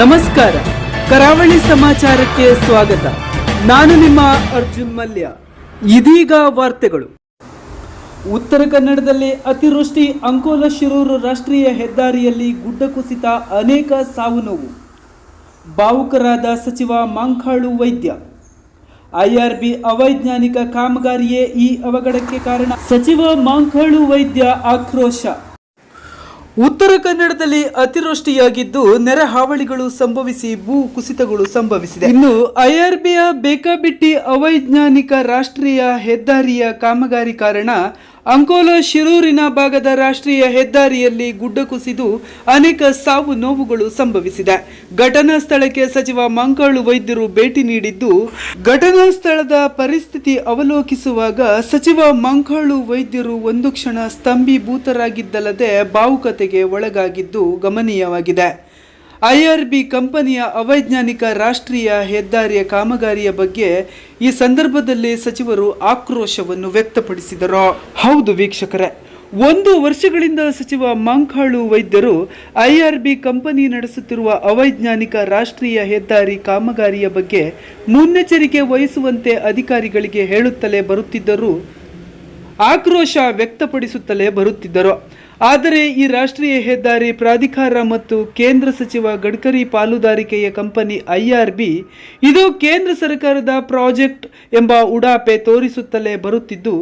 ನಮಸ್ಕಾರ. ಕರಾವಳಿ ಸಮಾಚಾರಕ್ಕೆ ಸ್ವಾಗತ. ನಾನು ನಿಮ್ಮ ಅರ್ಜುನ್ ಮಲ್ಯ. ಇದೀಗ ವಾರ್ತೆಗಳು. ಉತ್ತರ ಕನ್ನಡದಲ್ಲಿ ಅತಿವೃಷ್ಟಿ, ಅಂಕೋಲ, ಶಿರೂರು ರಾಷ್ಟ್ರೀಯ ಹೆದ್ದಾರಿಯಲ್ಲಿ ಗುಡ್ಡ ಕುಸಿತ, ಅನೇಕ ಸಾವು ನೋವು ಭಾವುಕರಾದ ಸಚಿವ ಮಾಂಕಾಳು ವೈದ್ಯ. ಐಆರ್ಬಿ ಅವೈಜ್ಞಾನಿಕ ಕಾಮಗಾರಿಯೇ ಈ ಅವಘಡಕ್ಕೆ ಕಾರಣ. ಸಚಿವ ಮಾಂಕಾಳು ವೈದ್ಯ ಆಕ್ರೋಶ. ಉತ್ತರ ಕನ್ನಡದಲ್ಲಿ ಅತಿವೃಷ್ಟಿಯಾಗಿದ್ದು ನೆರೆ ಹಾವಳಿಗಳು ಸಂಭವಿಸಿ ಭೂ ಕುಸಿತಗಳು ಸಂಭವಿಸಿದೆ. ಇನ್ನು ಐಆರ್ಬಿಯ ಬೇಕಾಬಿಟ್ಟಿ ಅವೈಜ್ಞಾನಿಕ ರಾಷ್ಟ್ರೀಯ ಹೆದ್ದಾರಿಯ ಕಾಮಗಾರಿ ಕಾರಣ ಅಂಕೋಲ ಶಿರೂರಿನ ಭಾಗದ ರಾಷ್ಟ್ರೀಯ ಹೆದ್ದಾರಿಯಲ್ಲಿ ಗುಡ್ಡ ಕುಸಿದು ಅನೇಕ ಸಾವು ನೋವುಗಳು ಸಂಭವಿಸಿದೆ. ಘಟನಾ ಸ್ಥಳಕ್ಕೆ ಸಚಿವ ಮಂಕಾಳು ವೈದ್ಯರು ಭೇಟಿ ನೀಡಿದ್ದು, ಘಟನಾ ಸ್ಥಳದ ಪರಿಸ್ಥಿತಿ ಅವಲೋಕಿಸುವಾಗ ಸಚಿವ ಮಂಕಾಳು ವೈದ್ಯರು ಒಂದು ಕ್ಷಣ ಸ್ತಂಭೀಭೂತರಾಗಿದ್ದಲ್ಲದೆ ಭಾವುಕತೆಗೆ ಒಳಗಾಗಿದ್ದು ಗಮನೀಯವಾಗಿದೆ. ಐಆರ್ಬಿ ಕಂಪನಿಯ ಅವೈಜ್ಞಾನಿಕ ರಾಷ್ಟ್ರೀಯ ಹೆದ್ದಾರಿಯ ಕಾಮಗಾರಿಯ ಬಗ್ಗೆ ಈ ಸಂದರ್ಭದಲ್ಲಿ ಸಚಿವರು ಆಕ್ರೋಶವನ್ನು ವ್ಯಕ್ತಪಡಿಸಿದರು. ಹೌದು ವೀಕ್ಷಕರೇ, ಒಂದು ವರ್ಷಗಳಿಂದ ಸಚಿವ ಮಂಕಾಳು ವೈದ್ಯರು ಐಆರ್ಬಿ ಕಂಪನಿ ನಡೆಸುತ್ತಿರುವ ಅವೈಜ್ಞಾನಿಕ ರಾಷ್ಟ್ರೀಯ ಹೆದ್ದಾರಿ ಕಾಮಗಾರಿಯ ಬಗ್ಗೆ ಮುನ್ನೆಚ್ಚರಿಕೆ ವಹಿಸುವಂತೆ ಅಧಿಕಾರಿಗಳಿಗೆ ಹೇಳುತ್ತಲೇ ಬರುತ್ತಿದ್ದರು ಆಕ್ರೋಶ ವ್ಯಕ್ತಪಡಿಸುತ್ತಲೇ ಬರುತ್ತಿದ್ದರು. ಆದರೆ ಈ ರಾಷ್ಟ್ರೀಯ ಹೆದ್ದಾರಿ ಪ್ರಾಧಿಕಾರ ಮತ್ತು ಕೇಂದ್ರ ಸಚಿವ ಗಡ್ಕರಿ ಪಾಲುದಾರಿಕೆಯ ಕಂಪನಿ ಐಆರ್ಬಿ ಇದು ಕೇಂದ್ರ ಸರ್ಕಾರದ ಪ್ರಾಜೆಕ್ಟ್ ಎಂಬ ಉಡಾಪೆ ತೋರಿಸುತ್ತಲೇ ಬರುತ್ತಿದ್ದು,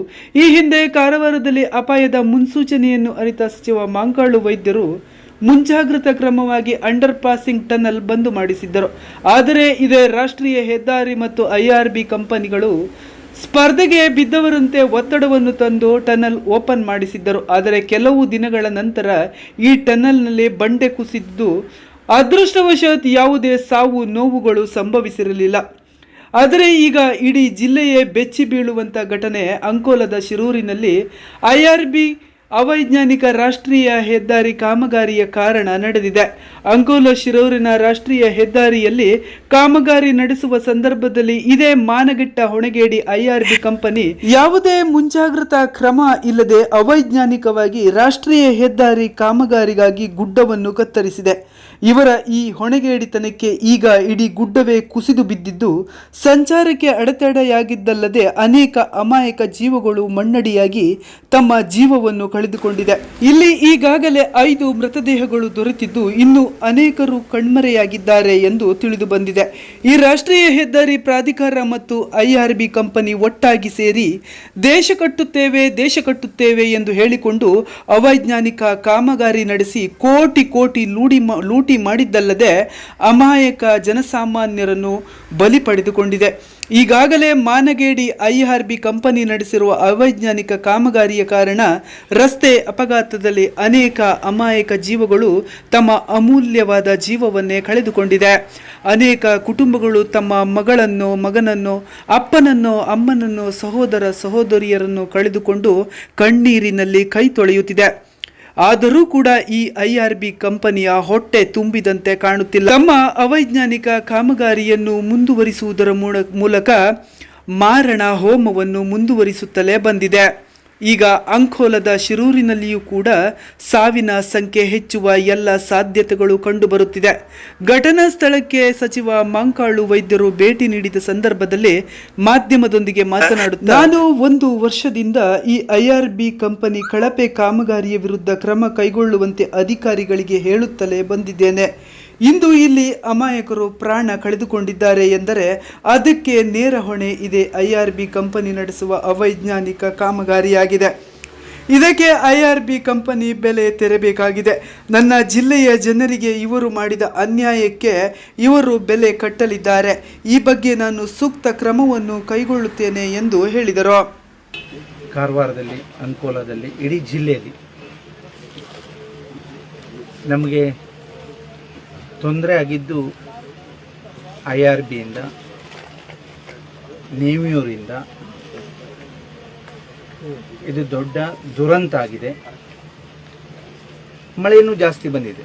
ಈ ಹಿಂದೆ ಕಾರವಾರದಲ್ಲಿ ಅಪಾಯದ ಮುನ್ಸೂಚನೆಯನ್ನು ಅರಿತ ಸಚಿವ ಮಾಂಕಾಳು ವೈದ್ಯರು ಮುಂಜಾಗ್ರತಾ ಕ್ರಮವಾಗಿ ಅಂಡರ್ ಪಾಸಿಂಗ್ ಟನಲ್ ಬಂದು ಮಾಡಿಸಿದ್ದರು. ಆದರೆ ಇದೇ ರಾಷ್ಟ್ರೀಯ ಹೆದ್ದಾರಿ ಮತ್ತು ಐಆರ್ಬಿ ಕಂಪನಿಗಳು ಸ್ಪರ್ಧೆಗೆ ಬಿದ್ದವರಂತೆ ಒತ್ತಡವನ್ನು ತಂದು ಟನಲ್ ಓಪನ್ ಮಾಡಿಸಿದ್ದರು. ಆದರೆ ಕೆಲವು ದಿನಗಳ ನಂತರ ಈ ಟನಲ್ನಲ್ಲಿ ಬಂಡೆ ಕುಸಿದ್ದು ಅದೃಷ್ಟವಶಾತ್ ಯಾವುದೇ ಸಾವು ನೋವುಗಳು ಸಂಭವಿಸಿರಲಿಲ್ಲ. ಆದರೆ ಈಗ ಇಡೀ ಜಿಲ್ಲೆಯೇ ಬೆಚ್ಚಿ ಬೀಳುವಂಥ ಘಟನೆ ಅಂಕೋಲದ ಶಿರೂರಿನಲ್ಲಿ. ಐಆರ್ಬಿ ಅವೈಜ್ಞಾನಿಕ ರಾಷ್ಟ್ರೀಯ ಹೆದ್ದಾರಿ ಕಾಮಗಾರಿಯ ಕಾರಣ ನಡೆದಿದೆ. ಅಂಕೋಲ ಶಿರೂರಿನ ರಾಷ್ಟ್ರೀಯ ಹೆದ್ದಾರಿಯಲ್ಲಿ ಕಾಮಗಾರಿ ನಡೆಸುವ ಸಂದರ್ಭದಲ್ಲಿ ಇದೇ ಮಾನಗೆಟ್ಟ ಹೊಣೆಗೇಡಿ ಐಆರ್ಬಿ ಕಂಪನಿ ಯಾವುದೇ ಮುಂಜಾಗ್ರತಾ ಕ್ರಮ ಇಲ್ಲದೆ ಅವೈಜ್ಞಾನಿಕವಾಗಿ ರಾಷ್ಟ್ರೀಯ ಹೆದ್ದಾರಿ ಕಾಮಗಾರಿಗಾಗಿ ಗುಡ್ಡವನ್ನು ಕತ್ತರಿಸಿದೆ. ಇವರ ಈ ಹೊಣೆಗೇಡಿತನಕ್ಕೆ ಈಗ ಇಡೀ ಗುಡ್ಡವೇ ಕುಸಿದು ಬಿದ್ದಿದ್ದು, ಸಂಚಾರಕ್ಕೆ ಅಡೆತಡೆಯಾಗಿದ್ದಲ್ಲದೆ ಅನೇಕ ಅಮಾಯಕ ಜೀವಗಳು ಮಣ್ಣಡಿಯಾಗಿ ತಮ್ಮ ಜೀವವನ್ನು ಕಳೆದುಕೊಂಡಿದೆ. ಇಲ್ಲಿ ಈಗಾಗಲೇ ಐದು ಮೃತದೇಹಗಳು ದೊರೆತಿದ್ದು, ಇನ್ನೂ ಅನೇಕರು ಕಣ್ಮರೆಯಾಗಿದ್ದಾರೆ ಎಂದು ತಿಳಿದು ಬಂದಿದೆ. ಈ ರಾಷ್ಟ್ರೀಯ ಹೆದ್ದಾರಿ ಪ್ರಾಧಿಕಾರ ಮತ್ತು ಐಆರ್ಬಿ ಕಂಪನಿ ಒಟ್ಟಾಗಿ ಸೇರಿ ದೇಶ ಕಟ್ಟುತ್ತೇವೆ ದೇಶ ಕಟ್ಟುತ್ತೇವೆ ಎಂದು ಹೇಳಿಕೊಂಡು ಅವೈಜ್ಞಾನಿಕ ಕಾಮಗಾರಿ ನಡೆಸಿ ಕೋಟಿ ಕೋಟಿ ಲೂಡಿ ಲೂಟಿ ಮಾಡಿದ್ದಲ್ಲದೆ ಅಮಾಯಕ ಜನಸಾಮಾನ್ಯರನ್ನು ಬಲಿ ಪಡೆದುಕೊಂಡಿದೆ. ಈಗಾಗಲೇ ಮಾನಗೇಡಿ ಐಆರ್ಬಿ ಕಂಪನಿ ನಡೆಸಿರುವ ಅವೈಜ್ಞಾನಿಕ ಕಾಮಗಾರಿಯ ಕಾರಣ ರಸ್ತೆ ಅಪಘಾತದಲ್ಲಿ ಅನೇಕ ಅಮಾಯಕ ಜೀವಗಳು ತಮ್ಮ ಅಮೂಲ್ಯವಾದ ಜೀವವನ್ನೇ ಕಳೆದುಕೊಂಡಿದೆ. ಅನೇಕ ಕುಟುಂಬಗಳು ತಮ್ಮ ಮಗಳನ್ನು, ಮಗನನ್ನು, ಅಪ್ಪನನ್ನು, ಅಮ್ಮನನ್ನು, ಸಹೋದರ ಸಹೋದರಿಯರನ್ನು ಕಳೆದುಕೊಂಡು ಕಣ್ಣೀರಿನಲ್ಲಿ ಕೈ ತೊಳೆಯುತ್ತಿದೆ. ಆದರೂ ಕೂಡ ಈ ಐಆರ್ಬಿ ಕಂಪನಿಯ ಹೊಟ್ಟೆ ತುಂಬಿದಂತೆ ಕಾಣುತ್ತಿಲ್ಲ. ತಮ್ಮ ಅವೈಜ್ಞಾನಿಕ ಕಾಮಗಾರಿಯನ್ನು ಮುಂದುವರಿಸುವುದರ ಮೂಲ- ಮೂಲಕ ಮಾರಣ ಹೋಮವನ್ನು ಮುಂದುವರಿಸುತ್ತಲೇ ಬಂದಿದೆ. ಈಗ ಅಂಕೋಲದ ಶಿರೂರಿನಲ್ಲಿಯೂ ಕೂಡ ಸಾವಿನ ಸಂಖ್ಯೆ ಹೆಚ್ಚುವ ಎಲ್ಲ ಸಾಧ್ಯತೆಗಳು ಕಂಡುಬರುತ್ತಿದೆ. ಘಟನಾ ಸ್ಥಳಕ್ಕೆ ಸಚಿವ ಮಂಕಾಳು ವೈದ್ಯರು ಭೇಟಿ ನೀಡಿದ ಸಂದರ್ಭದಲ್ಲಿ ಮಾಧ್ಯಮದೊಂದಿಗೆ ಮಾತನಾಡುತ್ತಾ ನಾನು ಒಂದು ವರ್ಷದಿಂದ ಈ ಐಆರ್ಬಿ ಕಂಪನಿ ಕಳಪೆ ಕಾಮಗಾರಿಯ ವಿರುದ್ಧ ಕ್ರಮ ಕೈಗೊಳ್ಳುವಂತೆ ಅಧಿಕಾರಿಗಳಿಗೆ ಹೇಳುತ್ತಲೇ ಬಂದಿದ್ದೇನೆ. ಇಂದು ಇಲ್ಲಿ ಅಮಾಯಕರು ಪ್ರಾಣ ಕಳೆದುಕೊಂಡಿದ್ದಾರೆ ಎಂದರೆ ಅದಕ್ಕೆ ನೇರ ಹೊಣೆ ಇದೆ ಐಆರ್ಬಿ ಕಂಪನಿ ನಡೆಸುವ ಅವೈಜ್ಞಾನಿಕ ಕಾಮಗಾರಿಯಾಗಿದೆ. ಇದಕ್ಕೆ ಐಆರ್ಬಿ ಕಂಪನಿ ಬೆಲೆ ತೆರಬೇಕಾಗಿದೆ. ನನ್ನ ಜಿಲ್ಲೆಯ ಜನರಿಗೆ ಇವರು ಮಾಡಿದ ಅನ್ಯಾಯಕ್ಕೆ ಇವರು ಬೆಲೆ ಕಟ್ಟಲಿದ್ದಾರೆ. ಈ ಬಗ್ಗೆ ನಾನು ಸೂಕ್ತ ಕ್ರಮವನ್ನು ಕೈಗೊಳ್ಳುತ್ತೇನೆ ಎಂದು ಹೇಳಿದರು. ಕಾರವಾರದಲ್ಲಿ ಅಂಕೋಲದಲ್ಲಿ ಇಡೀ ಜಿಲ್ಲೆಯಲ್ಲಿ ನಮಗೆ ತೊಂದರೆ ಆಗಿದ್ದು ಐ ಆರ್ ಬಿಯಿಂದ ನೇವಿಯೂರಿಂದ ಇದು ದೊಡ್ಡ ದುರಂತ ಆಗಿದೆ. ಮಳೆಯೂ ಜಾಸ್ತಿ ಬಂದಿದೆ.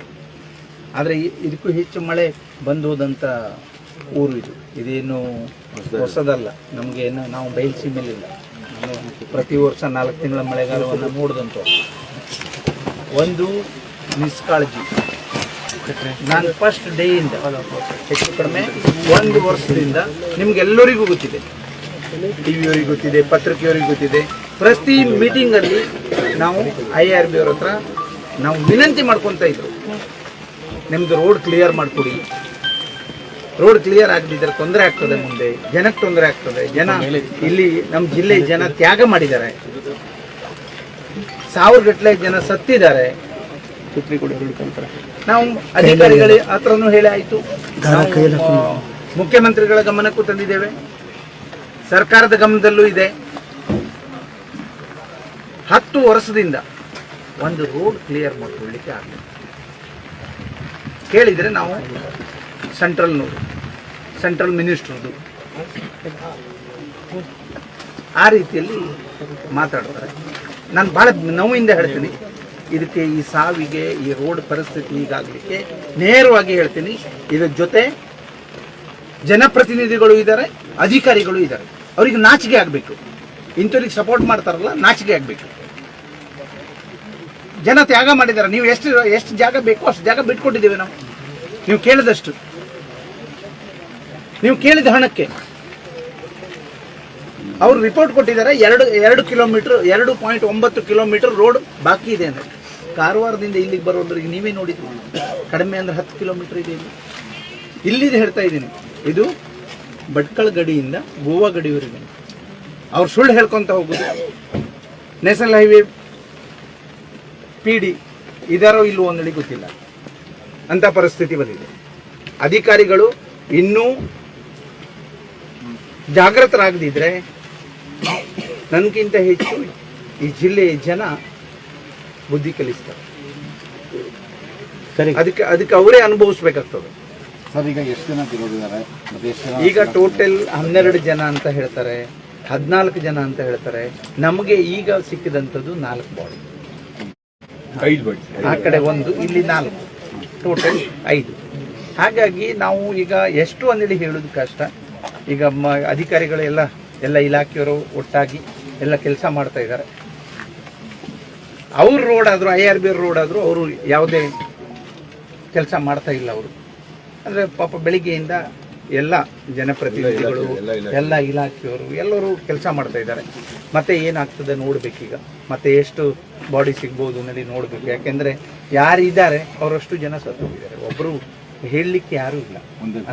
ಆದರೆ ಇದಕ್ಕೂ ಹೆಚ್ಚು ಮಳೆ ಬಂದು ಹೋದಂಥ ಊರು ಇದು. ಇದೇನು ಹೊಸದಲ್ಲ. ನಮಗೇನು ನಾವು ಬಯಲುಸೀಮೆಯಲ್ಲಿಲ್ಲ ಪ್ರತಿ ವರ್ಷ ನಾಲ್ಕು ತಿಂಗಳ ಮಳೆಗಾಲವನ್ನು ಮೂಡಿದಂಥ ಒಂದು ನಿಷ್ಕಾಳಜಿ ನಾನು ಫಸ್ಟ್ ಡೇಯಿಂದ ಹೆಚ್ಚು ಕಡಿಮೆ ಒಂದು ವರ್ಷದಿಂದ ನಿಮ್ಗೆಲ್ಲರಿಗೂ ಗೊತ್ತಿದೆ. ಟಿ ವಿಯವರಿಗೆ ಗೊತ್ತಿದೆ, ಪತ್ರಿಕೆಯವರಿಗೆ ಗೊತ್ತಿದೆ. ಪ್ರತಿ ಮೀಟಿಂಗಲ್ಲಿ ನಾವು ಐ ಆರ್ ಬಿ ಅವ್ರ ಹತ್ರ ನಾವು ವಿನಂತಿ ಮಾಡ್ಕೊತಾ ಇದ್ರು. ನಿಮ್ಮದು ರೋಡ್ ಕ್ಲಿಯರ್ ಮಾಡಿಕೊಡಿ. ರೋಡ್ ಕ್ಲಿಯರ್ ಆಗದಿದ್ದರೆ ತೊಂದರೆ ಆಗ್ತದೆ ಮುಂದೆ. ಜನಕ್ಕೆ ತೊಂದರೆ ಆಗ್ತದೆ. ಜನ ಇಲ್ಲಿ ನಮ್ಮ ಜಿಲ್ಲೆ ಜನ ತ್ಯಾಗ ಮಾಡಿದ್ದಾರೆ. ಸಾವಿರ ಗಟ್ಟಲೆ ಜನ ಸತ್ತಿದ್ದಾರೆ. ನಾವು ಅಧಿಕಾರಿಗಳ ಹತ್ರನೂ ಹೇಳಿ ಆಯ್ತು. ಮುಖ್ಯಮಂತ್ರಿಗಳ ಗಮನಕ್ಕೂ ತಂದಿದ್ದೇವೆ. ಸರ್ಕಾರದ ಗಮನದಲ್ಲೂ ಇದೆ. ಹತ್ತು ವರ್ಷದಿಂದ ಒಂದು ರೋಡ್ ಕ್ಲಿಯರ್ ಮಾಡ್ಕೊಳ್ಳಿಕ್ಕೆ ಆಗಲಿಲ್ಲ. ಕೇಳಿದರೆ ನಾವು ಸೆಂಟ್ರಲ್ನವರು ಸೆಂಟ್ರಲ್ ಮಿನಿಸ್ಟ್ರದು ಆ ರೀತಿಯಲ್ಲಿ ಮಾತಾಡ್ತಾರೆ. ನಾನು ಭಾಳ ನೋವಿಂದ ಹೇಳ್ತೀನಿ. ಇದಕ್ಕೆ ಈ ಸಾವಿಗೆ, ಈ ರೋಡ್ ಪರಿಸ್ಥಿತಿ ಹೀಗಾಗಲಿಕ್ಕೆ ನೇರವಾಗಿ ಹೇಳ್ತೀನಿ. ಇದರ ಜೊತೆ ಜನಪ್ರತಿನಿಧಿಗಳು ಇದ್ದಾರೆ ಅಧಿಕಾರಿಗಳು ಇದ್ದಾರೆ ಅವರಿಗೆ ನಾಚಿಕೆ ಆಗಬೇಕು. ಇಂಥವ್ರಿಗೆ ಸಪೋರ್ಟ್ ಮಾಡ್ತಾರಲ್ಲ, ನಾಚಿಕೆ ಆಗಬೇಕು. ಜನ ತ್ಯಾಗ ಮಾಡಿದ್ದಾರೆ ನೀವು ಎಷ್ಟು ಎಷ್ಟು ಜಾಗ ಬೇಕೋ ಅಷ್ಟು ಜಾಗ ಬಿಟ್ಕೊಟ್ಟಿದ್ದೀವಿ ನಾವು. ನೀವು ಕೇಳಿದಷ್ಟು. ನೀವು ಕೇಳಿದ ಹಣಕ್ಕೆ. ಅವರು ರಿಪೋರ್ಟ್ ಕೊಟ್ಟಿದ್ದಾರೆ, ಎರಡು ಎರಡು ಕಿಲೋಮೀಟರ್, ಎರಡು ಪಾಯಿಂಟ್ ಒಂಬತ್ತು ಕಿಲೋಮೀಟರ್ ರೋಡ್ ಬಾಕಿ ಇದೆ ಅಂದರೆ. ಕಾರವಾರದಿಂದ ಇಲ್ಲಿಗೆ ಬರೋದ್ರಿಗೆ ನೀವೇ ನೋಡಿದ್ರಿ. ಕಡಿಮೆ ಅಂದ್ರೆ ಹತ್ತು ಕಿಲೋಮೀಟರ್ ಇದೆ ಇಲ್ಲಿ. ಇಲ್ಲಿದೆ ಹೇಳ್ತಾ ಇದ್ದೀನಿ. ಇದು ಭಟ್ಕಳ ಗಡಿಯಿಂದ ಗೋವಾ ಗಡಿಯವರೆಗೆ ಅವ್ರು ಸುಳ್ಳು ಹೇಳ್ಕೊಂತ ಹೋಗುದು. ನ್ಯಾಷನಲ್ ಹೈವೇ ಪಿ ಡಿ ಇದಾರೋ ಇಲ್ವೋ ಅನ್ನೋದು ಗೊತ್ತಿಲ್ಲ. ಅಂತ ಪರಿಸ್ಥಿತಿ ಬಂದಿದೆ. ಅಧಿಕಾರಿಗಳು ಇನ್ನೂ ಜಾಗೃತರಾಗದಿದ್ರೆ ನನಗಿಂತ ಹೆಚ್ಚು ಈ ಜಿಲ್ಲೆಯ ಜನ ಬುದ್ಧಿ ಕಲಿಸ್ತಾರೆ. ಸರಿ. ಅದಕ್ಕೆ ಅದಕ್ಕೆ ಅವರೇ ಅನುಭವಿಸ್ಬೇಕಾಗ್ತದೆ. ಸರ್ ಈಗ ಎಷ್ಟು ಜನ ತಿರೋದಿದ್ದಾರೆ ಮತ್ತೆ ಎಷ್ಟು ಜನ ಈಗ ಟೋಟಲ್ ಹನ್ನೆರಡು ಜನ ಅಂತ ಹೇಳ್ತಾರೆ ಹದಿನಾಲ್ಕು ಜನ ಅಂತ ಹೇಳ್ತಾರೆ. ನಮಗೆ ಈಗ ಸಿಕ್ಕಿದಂಥದ್ದು ನಾಲ್ಕು ಬಾಡಿ ಐದು ಬಾಡಿ ಆ ಕಡೆ ಒಂದು ಇಲ್ಲಿ ನಾಲ್ಕು. ಟೋಟಲ್ ಐದು. ಹಾಗಾಗಿ ನಾವು ಈಗ ಎಷ್ಟು ಅಂದೇಳಿ ಹೇಳೋದು ಕಷ್ಟ. ಈಗ ಮ ಅಧಿಕಾರಿಗಳು ಎಲ್ಲ ಎಲ್ಲ ಇಲಾಖೆಯವರು ಒಟ್ಟಾಗಿ ಎಲ್ಲ ಕೆಲಸ ಮಾಡ್ತಾ ಇದ್ದಾರೆ. ಅವ್ರ ರೋಡ್ ಆದರೂ ಐ ಆರ್ ಬಿ ರೋಡ್ ಆದರೂ ಅವರು ಯಾವುದೇ ಕೆಲಸ ಮಾಡ್ತಾ ಇಲ್ಲ ಅವರು. ಅಂದರೆ ಪಾಪ ಬೆಳಿಗ್ಗೆಯಿಂದ ಎಲ್ಲ ಜನಪ್ರತಿನಿಧಿಗಳು ಎಲ್ಲ ಇಲಾಖೆ. ಇಲಾಖೆಯವರು ಎಲ್ಲರೂ ಕೆಲಸ ಮಾಡ್ತಾ ಇದ್ದಾರೆ. ಮತ್ತೆ ಏನಾಗ್ತದೆ ನೋಡಬೇಕೀಗ. ಮತ್ತೆ ಎಷ್ಟು ಬಾಡಿ ಸಿಗ್ಬೋದು ಅನ್ನೋದು ನೋಡಬೇಕು. ಯಾಕೆಂದರೆ ಯಾರು ಇದ್ದಾರೆ ಅವರಷ್ಟು ಜನ ಸತ್ತು ಹೋಗಿದ್ದಾರೆ. ಒಬ್ಬರು ಹೇಳಲಿಕ್ಕೆ ಯಾರೂ ಇಲ್ಲ.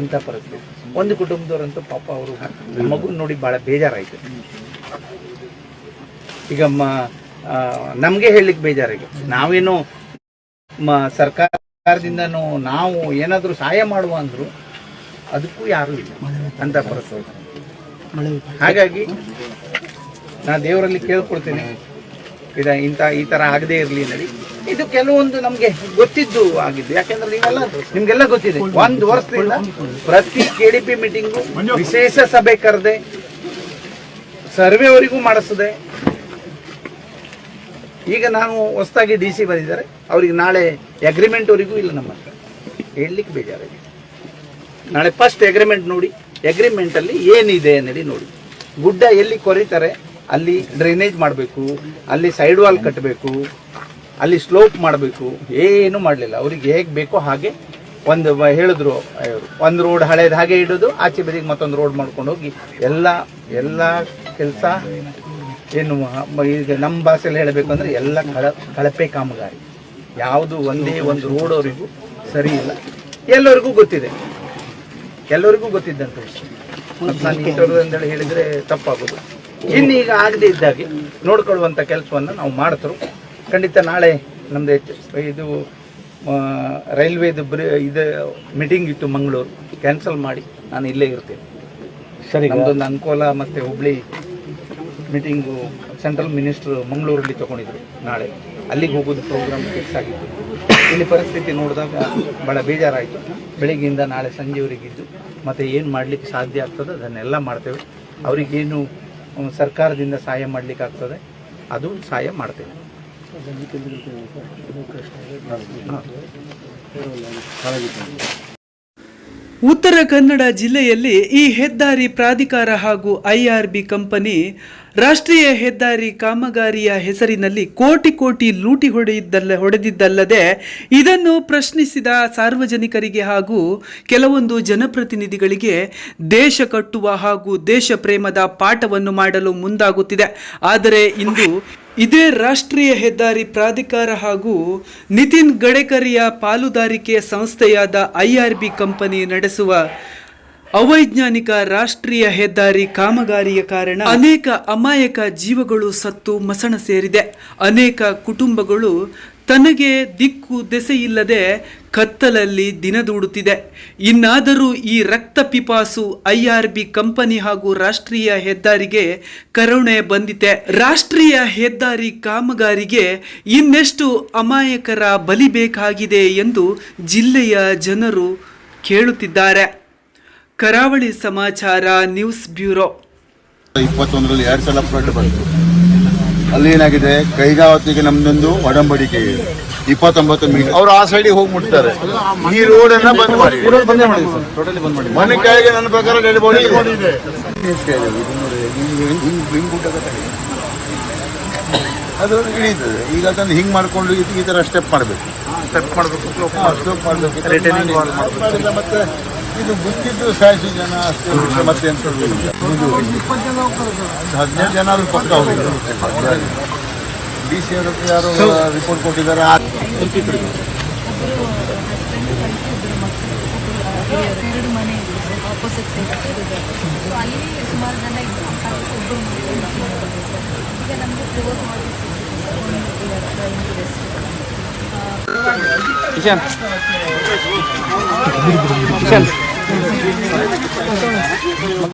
ಅಂತ ಪರಿಸ್ಥಿತಿ. ಒಂದು ಕುಟುಂಬದವರಂತೂ ಪಾಪ ಅವರು ಮಗು ನೋಡಿ ಭಾಳ ಬೇಜಾರಾಯಿತು. ಈಗ ಮ ನಮಗೆ ಹೇಳಲಿಕ್ಕೆ ಬೇಜಾರಿಗೆ ನಾವೇನು ಮ, ಸರ್ಕಾರದಿಂದನೂ ನಾವು ಏನಾದರೂ ಸಹಾಯ ಮಾಡುವ ಅಂದರು ಅದಕ್ಕೂ ಯಾರೂ ಇಲ್ಲ ಅಂತ ಪರಿಸ್ಥಿತಿ ಹಾಗಾಗಿ ನಾ ದೇವರಲ್ಲಿ ಕೇಳ್ಕೊಳ್ತೇನೆ. ಇದ ಇಂಥ ಈ ಥರ ಆಗದೇ ಇರಲಿ ನಡಿ ಇದು ಕೆಲವೊಂದು ನಮಗೆ ಗೊತ್ತಿದ್ದು ಆಗಿದ್ದು. ಯಾಕೆಂದ್ರೆ ನೀವೆಲ್ಲ, ನಿಮ್ಗೆಲ್ಲ ಗೊತ್ತಿದೆ. ಒಂದು ವರ್ಷದಿಂದ ಪ್ರತಿ ಕೆ ಡಿ ಪಿ ಮೀಟಿಂಗು ವಿಶೇಷ ಸಭೆ ಕರೆದೆ, ಸರ್ವೆವರೆಗೂ ಮಾಡಿಸಿದೆ. ಈಗ ನಾನು ಹೊಸದಾಗಿ ಡಿ ಸಿ ಬಂದಿದ್ದಾರೆ. ಅವ್ರಿಗೆ ನಾಳೆ ಅಗ್ರಿಮೆಂಟ್ವರೆಗೂ ಇಲ್ಲ ನಮ್ಮ ಹತ್ರ. ಹೇಳಲಿಕ್ಕೆ ಬೇಜಾರಿದೆ ನಾಳೆ ಫಸ್ಟ್ ಅಗ್ರಿಮೆಂಟ್ ನೋಡಿ ಅಗ್ರಿಮೆಂಟಲ್ಲಿ ಏನಿದೆ ಅನ್ನಡಿ ನೋಡಿ. ಗುಡ್ಡ ಎಲ್ಲಿ ಕೊರಿತಾರೆ, ಅಲ್ಲಿ ಡ್ರೈನೇಜ್ ಮಾಡಬೇಕು, ಅಲ್ಲಿ ಸೈಡ್ ವಾಲ್ ಕಟ್ಟಬೇಕು ಅಲ್ಲಿ ಸ್ಲೋಪ್ ಮಾಡಬೇಕು, ಏನು ಮಾಡಲಿಲ್ಲ. ಅವ್ರಿಗೆ ಹೇಗೆ ಬೇಕೋ ಹಾಗೆ ಒಂದು ಹೇಳಿದ್ರು ಒಂದು ರೋಡ್ ಹಳೇದು ಹಾಗೆ ಇಡೋದು, ಆಚೆ ಬದಿಗೆ ಮತ್ತೊಂದು ರೋಡ್ ಮಾಡ್ಕೊಂಡು ಹೋಗಿ ಎಲ್ಲ ಎಲ್ಲ ಕೆಲಸ ಏನು ಈಗ ನಮ್ಮ ಭಾಷೆಯಲ್ಲಿ ಹೇಳಬೇಕು ಅಂದರೆ ಎಲ್ಲ ಕಳ ಕಳಪೆ ಕಾಮಗಾರಿ. ಯಾವುದು ಒಂದೇ ಒಂದು ರೋಡ್ ಅವರಿಗೂ ಸರಿ ಇಲ್ಲ. ಎಲ್ಲರಿಗೂ ಗೊತ್ತಿದೆ. ಎಲ್ಲರಿಗೂ ಗೊತ್ತಿದ್ದಂಥ ವಿಷಯ. ನಾನು ಅಂತೇಳಿ ಹೇಳಿದರೆ ತಪ್ಪಾಗೋದು. ಇನ್ನು ಈಗ ಆಗದೇ ಇದ್ದಾಗೆ ನೋಡ್ಕೊಳ್ಳುವಂಥ ಕೆಲಸವನ್ನು ನಾವು ಮಾಡ್ತರು. ಖಂಡಿತ ನಾಳೆ ನಮ್ಮದು ಇದು ರೈಲ್ವೇದು ಬ್ರಿ ಇದು ಮೀಟಿಂಗ್ ಇತ್ತು ಮಂಗಳೂರು. ಕ್ಯಾನ್ಸಲ್ ಮಾಡಿ ನಾನು ಇಲ್ಲೇ ಇರ್ತೇನೆ. ಸರಿ ನಮ್ಮದೊಂದು ಅಂಕೋಲ ಮತ್ತು ಹುಬ್ಳಿ ಮೀಟಿಂಗು ಸೆಂಟ್ರಲ್ ಮಿನಿಸ್ಟ್ರು ಮಂಗಳೂರಲ್ಲಿ ತಗೊಂಡಿದ್ರು ನಾಳೆ. ಅಲ್ಲಿಗೆ ಹೋಗೋದು ಪ್ರೋಗ್ರಾಮ್ ಫಿಕ್ಸ್ ಆಗಿತ್ತು. ಇಲ್ಲಿ ಪರಿಸ್ಥಿತಿ ನೋಡಿದಾಗ ಭಾಳ ಬೇಜಾರಾಯಿತು. ಬೆಳಿಗ್ಗೆಯಿಂದ ನಾಳೆ ಸಂಜೆವರೆಗಿದ್ದು ಮತ್ತು ಏನು ಮಾಡಲಿಕ್ಕೆ ಸಾಧ್ಯ ಆಗ್ತದೆ ಅದನ್ನೆಲ್ಲ ಮಾಡ್ತೇವೆ. ಅವರಿಗೇನು ಸರ್ಕಾರದಿಂದ ಸಹಾಯ ಮಾಡಲಿಕ್ಕೆ ಆಗ್ತದೆ, ಅದು ಸಹಾಯ ಮಾಡ್ತೇವೆ. ಉತ್ತರ ಕನ್ನಡ ಜಿಲ್ಲೆಯಲ್ಲಿ ಈ ಹೆದ್ದಾರಿ ಪ್ರಾಧಿಕಾರ ಹಾಗೂ ಐಆರ್ಬಿ ಕಂಪನಿ ರಾಷ್ಟ್ರೀಯ ಹೆದ್ದಾರಿ ಕಾಮಗಾರಿಯ ಹೆಸರಿನಲ್ಲಿ ಕೋಟಿ ಕೋಟಿ ಲೂಟಿ ಹೊಡೆಯಿದ್ದಲ್ಲ ಹೊಡೆದಿದ್ದಲ್ಲದೆ ಇದನ್ನು ಪ್ರಶ್ನಿಸಿದ ಸಾರ್ವಜನಿಕರಿಗೆ ಹಾಗೂ ಕೆಲವೊಂದು ಜನಪ್ರತಿನಿಧಿಗಳಿಗೆ ದೇಶ ಕಟ್ಟುವ ಹಾಗೂ ದೇಶ ಪ್ರೇಮದ ಪಾಠವನ್ನು ಮಾಡಲು ಮುಂದಾಗುತ್ತಿದೆ. ಆದರೆ ಇಂದು ಇದೇ ರಾಷ್ಟ್ರೀಯ ಹೆದ್ದಾರಿ ಪ್ರಾಧಿಕಾರ ಹಾಗೂ ನಿತಿನ್ ಗಡ್ಕರಿಯ ಪಾಲುದಾರಿಕೆ ಸಂಸ್ಥೆಯಾದ ಐಆರ್ಬಿ ಕಂಪನಿ ನಡೆಸುವ ಅವೈಜ್ಞಾನಿಕ ರಾಷ್ಟ್ರೀಯ ಹೆದ್ದಾರಿ ಕಾಮಗಾರಿಯ ಕಾರಣ ಅನೇಕ ಅಮಾಯಕ ಜೀವಗಳು ಸತ್ತು ಮಸಣ ಸೇರಿದೆ. ಅನೇಕ ಕುಟುಂಬಗಳು ತನಗೆ ದಿಕ್ಕು ದೆಸೆಯಿಲ್ಲದೆ ಕತ್ತಲಲ್ಲಿ ದಿನದೂಡುತ್ತಿದೆ. ಇನ್ನಾದರೂ ಈ ರಕ್ತ ಪಿಪಾಸು ಐಆರ್ಬಿ ಕಂಪನಿ ಹಾಗೂ ರಾಷ್ಟ್ರೀಯ ಹೆದ್ದಾರಿಗೆ ಕರುಣೆ ಬಂದಿದೆ ರಾಷ್ಟ್ರೀಯ ಹೆದ್ದಾರಿ ಕಾಮಗಾರಿಗೆ ಇನ್ನೆಷ್ಟು ಅಮಾಯಕರ ಬಲಿ ಬೇಕಾಗಿದೆ ಎಂದು ಜಿಲ್ಲೆಯ ಜನರು ಕೇಳುತ್ತಿದ್ದಾರೆ. ಕರಾವಳಿ ಸಮಾಚಾರ ನ್ಯೂಸ್ ಬ್ಯೂರೋ. ಇಪ್ಪತ್ತೊಂದರಲ್ಲಿ ಎರಡು ಸಲ ಫ್ಲಡ್ ಬಂತು. ಅಲ್ಲಿ ಏನಾಗಿದೆ? ಕೈಗಾವತಿಗೆ ನಮ್ದೊಂದು ಒಡಂಬಡಿಕೆ ಇಪ್ಪತ್ತೊಂಬತ್ತು ಮೀಟರ್ ಅವ್ರು ಆ ಸೈಡಿಗೆ ಹೋಗಿ ಮುಟ್ತಾರೆ ಈ ರೋಡ್ ಅನ್ನ ಬಂದ್ ಮಾಡಿ. ಮನೆ ಕೆಳಗೆ ನನ್ನ ಪ್ರಕಾರ ಡೆಡ್ ಬಾಡಿ ಇದೆ. ಅದು ಹಿಡಿತದೆ ಈಗ ಅದನ್ನು ಹಿಂಗ್ ಮಾಡ್ಕೊಂಡು ಈ- ಥರ ತರ ಸ್ಟೆಪ್ ಮಾಡಬೇಕು. ಸ್ಟೆಪ್ ಮಾಡಬೇಕು. ಸ್ಟೆಪ್ ಮಾಡಬೇಕು. ಮತ್ತೆ ಇದು ಗೊತ್ತಿದ್ದು ಸಾಯಿಸಿ ಜನ ಅಷ್ಟೇ ವಿಷಯ ಮತ್ತೆ ಎಂತ ಹದಿನೈದು ಜನ ಆದ್ರೂ ಪಕ್ಕ ಹೋಗಿದ್ರು ಡಿ ಸಿ ಅವ್ರ ಹತ್ರ ಯಾರೋ ರಿಪೋರ್ಟ್ ಕೊಟ್ಟಿದ್ದಾರೆ ಎರಡು ಮನೆ ಇದೆ ಸರ್ ಆಪೋಸಿಟ್ ಸೈಡ್ ಸೊ ಅಲ್ಲಿ ಸುಮಾರು ಜನ ಇದ್ದು ಒಬ್ಬರು ಈಗ ನಮಗೆ 现，现